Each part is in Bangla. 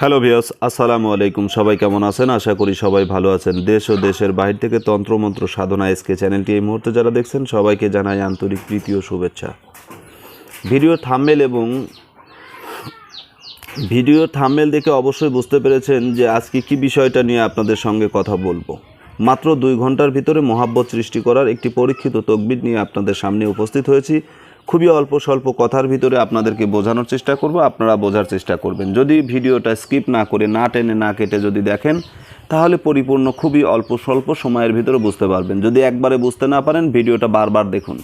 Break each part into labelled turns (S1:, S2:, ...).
S1: হ্যালো ভিওস আসসালামু আলাইকুম। সবাই কেমন আছেন? আশা করি সবাই ভালো আছেন। দেশ ও দেশের বাইরে থেকে তন্ত্রমন্ত্র সাধনা এসকে চ্যানেলটি এই মুহূর্তে যারা দেখছেন, সবাইকে জানাই আন্তরিক প্রীতি ও শুভেচ্ছা। ভিডিও থাম্বেল এবং ভিডিও থাম্বেল দেখে অবশ্যই বুঝতে পেরেছেন যে আজকে কি বিষয়টা নিয়ে আপনাদের সঙ্গে কথা বলব। মাত্র দুই ঘণ্টার ভিতরে মহাব্বত সৃষ্টি করার একটি পরীক্ষিত তকবির নিয়ে আপনাদের সামনে উপস্থিত হয়েছি। খুবই অল্প স্বল্প কথার ভিতরে আপনাদেরকে বোঝানোর চেষ্টা করব, আপনারা বোঝার চেষ্টা করবেন। যদি ভিডিওটা স্কিপ না করে না টেনে না কেটে যদি দেখেন, তাহলে পরিপূর্ণ খুবই অল্প স্বল্প সময়ের ভিতরে বুঝতে পারবেন। যদি একবারে বুঝতে না পারেন, ভিডিওটা বারবার দেখুন।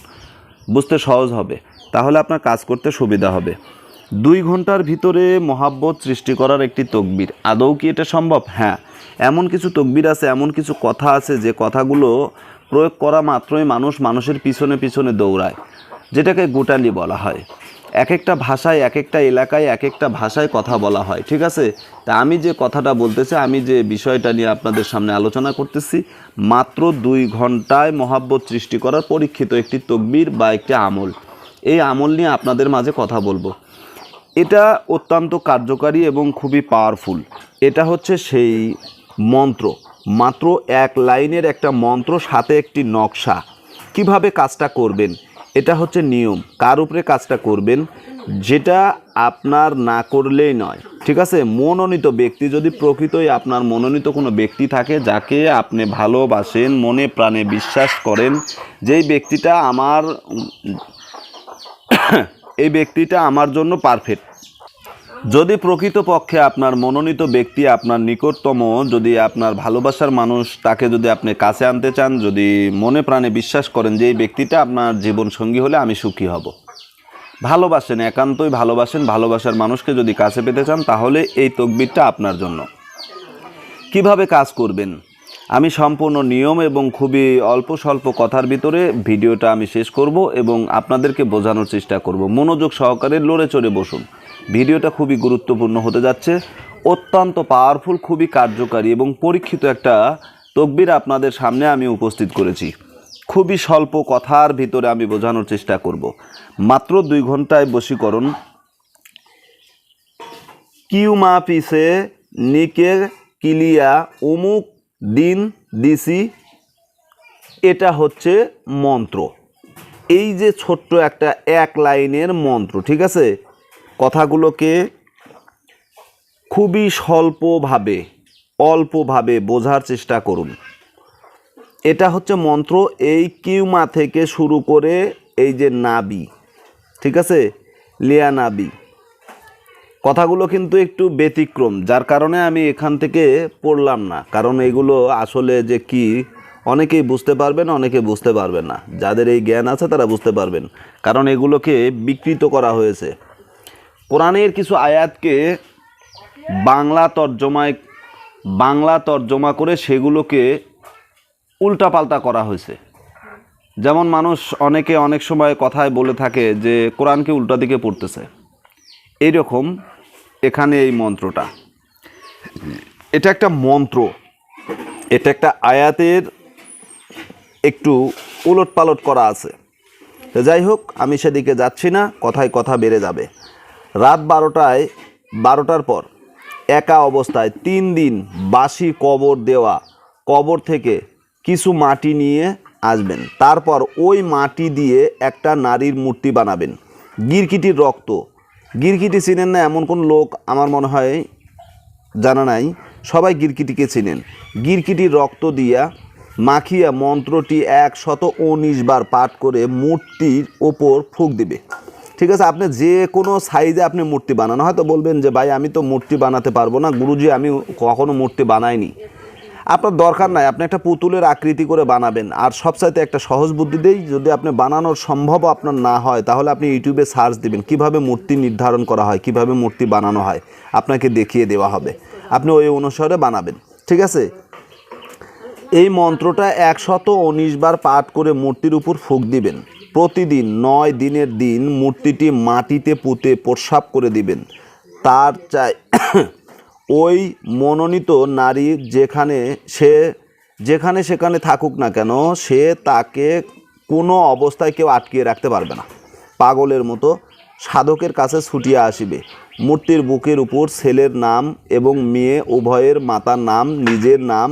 S1: বুঝতে সহজ হবে। তাহলে আপনার কাজ করতে সুবিধা হবে। দুই ঘণ্টার ভিতরে মহাব্বত সৃষ্টি করার একটি তকবির। আদৌ কি এটা সম্ভব? হ্যাঁ। এমন কিছু তকবির আছে, এমন কিছু কথা আছে যে কথাগুলো প্রয়োগ করা মাত্রই মানুষ মানুষের পিছনে পিছনে দৌড়ায়। যেটাকে গোটালি বলা হয়। এক একটা ভাষায় এক একটা এলাকায় এক একটা ভাষায় কথা বলা হয়, ঠিক আছে? তা আমি যে কথাটা বলতেছি, আমি যে বিষয়টা নিয়ে আপনাদের সামনে আলোচনা করতেছি, মাত্র দুই ঘন্টায় মহাব্বত সৃষ্টি করার পরীক্ষিত একটি তকবির বা একটি আমল। এই আমল নিয়ে আপনাদের মাঝে কথা বলব। এটা অত্যন্ত কার্যকারী এবং খুবই পাওয়ারফুল এটা হচ্ছে সেই মন্ত্র। মাত্র এক লাইনের একটা মন্ত্র, সাথে একটি নকশা। কীভাবে কাজটা করবেন? এটা হচ্ছে নিয়ম। কার উপরে কাজটা করবেন, যেটা আপনার না করলেই নয়। ঠিক আছে? মনোনীত ব্যক্তি যদি প্রকৃতই আপনার মনোনীত কোনো ব্যক্তি থাকে, যাকে আপনি ভালোবাসেন, মনে প্রাণে বিশ্বাস করেন, যেই ব্যক্তিটা আমার, এই ব্যক্তিটা আমার জন্য পারফেক্ট যদি প্রকৃতপক্ষে আপনার মনোনীত ব্যক্তি আপনার নিকটতম, যদি আপনার ভালোবাসার মানুষ, তাকে যদি আপনি কাছে আনতে চান, যদি মনে প্রাণে বিশ্বাস করেন যে এই ব্যক্তিটা আপনার জীবন সঙ্গী হলে আমি সুখী হব। ভালোবাসেন, একান্তই ভালোবাসেন, ভালোবাসার মানুষকে যদি কাছে পেতে চান, তাহলে এই তকবিরটা আপনার জন্য। কীভাবে কাজ করবেন? আমি সম্পূর্ণ নিয়ম এবং খুবই অল্প স্বল্প কথার ভিতরে ভিডিওটা আমি শেষ করব এবং আপনাদেরকে বোঝানোর চেষ্টা করব। মনোযোগ সহকারে লড়ে চড়ে বসুন। ভিডিওটা খুবই গুরুত্বপূর্ণ হতে যাচ্ছে। অত্যন্ত পাওয়ারফুল খুবই কার্যকারী এবং পরীক্ষিত একটা তকবির আপনাদের সামনে আমি উপস্থিত করেছি। খুবই স্বল্প কথার ভিতরে আমি বোঝানোর চেষ্টা করব। মাত্র দুই ঘন্টায় বশীকরণ। কিউ মা পিসে নিকে কিলিয়া অমুক দিন দিসি। এটা হচ্ছে মন্ত্র। এই যে ছোট্ট একটা এক লাইনের মন্ত্র, ঠিক আছে? কথাগুলোকে খুবই স্বল্পভাবে, অল্পভাবে বোঝার চেষ্টা করুন। এটা হচ্ছে মন্ত্র এই কিউমা থেকে শুরু করে এই যে নাবি, ঠিক আছে? লিয়া নাবি। কথাগুলো কিন্তু একটু ব্যতিক্রম, যার কারণে আমি এখান থেকে পড়লাম না। কারণ এগুলো আসলে যে কি, অনেকেই বুঝতে পারবেন, অনেকে বুঝতে পারবেন না। যাদের এই জ্ঞান আছে তারা বুঝতে পারবেন। কারণ এগুলোকে বিকৃত করা হয়েছে। কোরআনের কিছু আয়াতকে বাংলা তর্জমায়, বাংলা তর্জমা করে সেগুলোকে উল্টাপাল্টা করা হয়েছে। যেমন মানুষ অনেকে অনেক সময় কথায় বলে থাকে যে, কোরআনকে উল্টা দিকে পড়তেছে। এইরকম এখানে এই মন্ত্রটা। এটা একটা মন্ত্র। এটা একটা আয়াতের একটু উলট পালট করা আছে। যাই হোক, আমি সেদিকে যাচ্ছি না, কথায় কথা বেড়ে যাবে। রাত বারোটায়, বারোটার পর একা অবস্থায় তিন দিন বাসি কবর দেওয়া, কবর থেকে কিছু মাটি নিয়ে আসবেন। তারপর ওই মাটি দিয়ে একটা নারীর মূর্তি বানাবেন। গিরকিটির রক্ত। গিরকিটি চিনেন না এমন কোন লোক আমার মনে হয় জানা নাই। সবাই গিরকিটিকে চিনেন। গিরকিটির রক্ত দিয়া মাখিয়া মন্ত্রটি একশত উনিশ বার পাঠ করে মূর্তির ওপর ফুক দিবে। ঠিক আছে, আপনি যে কোনো সাইজে আপনি মূর্তি বানানো। হয়তো বলবেন যে, ভাই, আমি তো মূর্তি বানাতে পারব না। গুরুজি, আমি কখনো মূর্তি বানাইনি। আপনার দরকার নাই, আপনি একটা পুতুলের আকৃতি করে বানাবেন। আর সবচাইতে একটা সহজ বুদ্ধি দেই, যদি আপনি বানানোর সম্ভব আপনার না হয়, তাহলে আপনি ইউটিউবে সার্চ দিবেন, কীভাবে মূর্তি নির্ধারণ করা হয়, কীভাবে মূর্তি বানানো হয়, আপনাকে দেখিয়ে দেওয়া হবে। আপনি ওই অনুসারে বানাবেন, ঠিক আছে? এই মন্ত্রটা একশত উনিশ বার পাঠ করে মূর্তির উপর ফুক দিবেন। প্রতিদিন নয় দিনের দিন মূর্তিটি মাটিতে পুঁতে প্রস্রাব করে দিবেন। তার চাই ওই মনোনীত নারী যেখানে সে, যেখানে সেখানে থাকুক না কেন, সে তাকে কোনো অবস্থায় কেউ আটকিয়ে রাখতে পারবে না। পাগলের মতো সাধকের কাছে ছুটিয়া আসিবে। মূর্তির বুকের উপর ছেলের নাম এবং মেয়ে উভয়ের মাতার নাম, নিজের নাম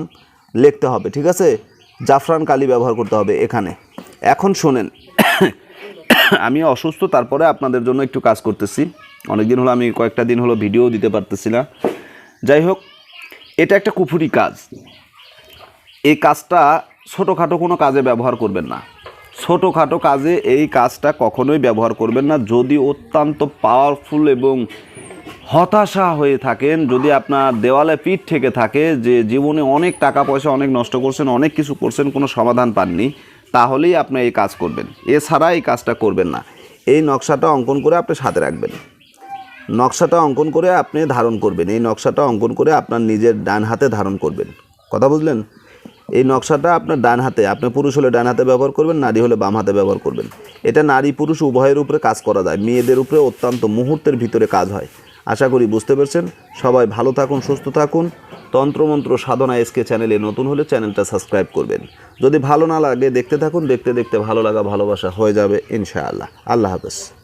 S1: লিখতে হবে, ঠিক আছে? জাফরান কালি ব্যবহার করতে হবে এখানে। এখন শোনেন আমি অসুস্থ, তারপরে আপনাদের জন্য একটু কাজ করতেছি। অনেক দিন হলো আমি কয়েকটা দিন হলো ভিডিও দিতে পারতেছি না। যাই হোক, এটা একটা কুফুরি কাজ। এই কাজটা ছোটোখাটো কোনো কাজে ব্যবহার করবেন না। ছোটোখাটো কাজে এই কাজটা কখনোই ব্যবহার করবেন না। যদি অত্যন্ত পাওয়ারফুল এবং হতাশা হয়ে থাকেন, যদি আপনার দেওয়ালে পিঠ থেকে থাকে যে জীবনে অনেক টাকা পয়সা অনেক নষ্ট করছেন, অনেক কিছু করছেন, কোনো সমাধান পাননি তাহলেই আপনি এই কাজ করবেন। এছাড়া এই কাজটা করবেন না। এই নকশাটা অঙ্কন করে আপনি সাথে রাখবেন। নকশাটা অঙ্কন করে আপনি ধারণ করবেন। এই নকশাটা অঙ্কন করে আপনার নিজের ডান হাতে ধারণ করবেন। কথা বুঝলেন? এই নকশাটা আপনার ডান হাতে, আপনি পুরুষ হলে ডান হাতে ব্যবহার করবেন, নারী হলে বাম হাতে ব্যবহার করবেন। এটা নারী পুরুষ উভয়ের উপরে কাজ করা যায়। মেয়েদের উপরে অত্যন্ত মুহূর্তের ভিতরে কাজ হয়। আশা করি বুঝতে পেরেছেন। সবাই ভালো থাকুন, সুস্থ থাকুন। তন্ত্রমন্ত্র সাধনা এসকে চ্যানেলে নতুন হলে চ্যানেলটা সাবস্ক্রাইব করবেন। যদি ভালো না লাগে দেখতে থাকুন, দেখতে দেখতে ভালো লাগা, ভালোবাসা হয়ে যাবে ইনশাআল্লাহ। আল্লাহ হাফেজ।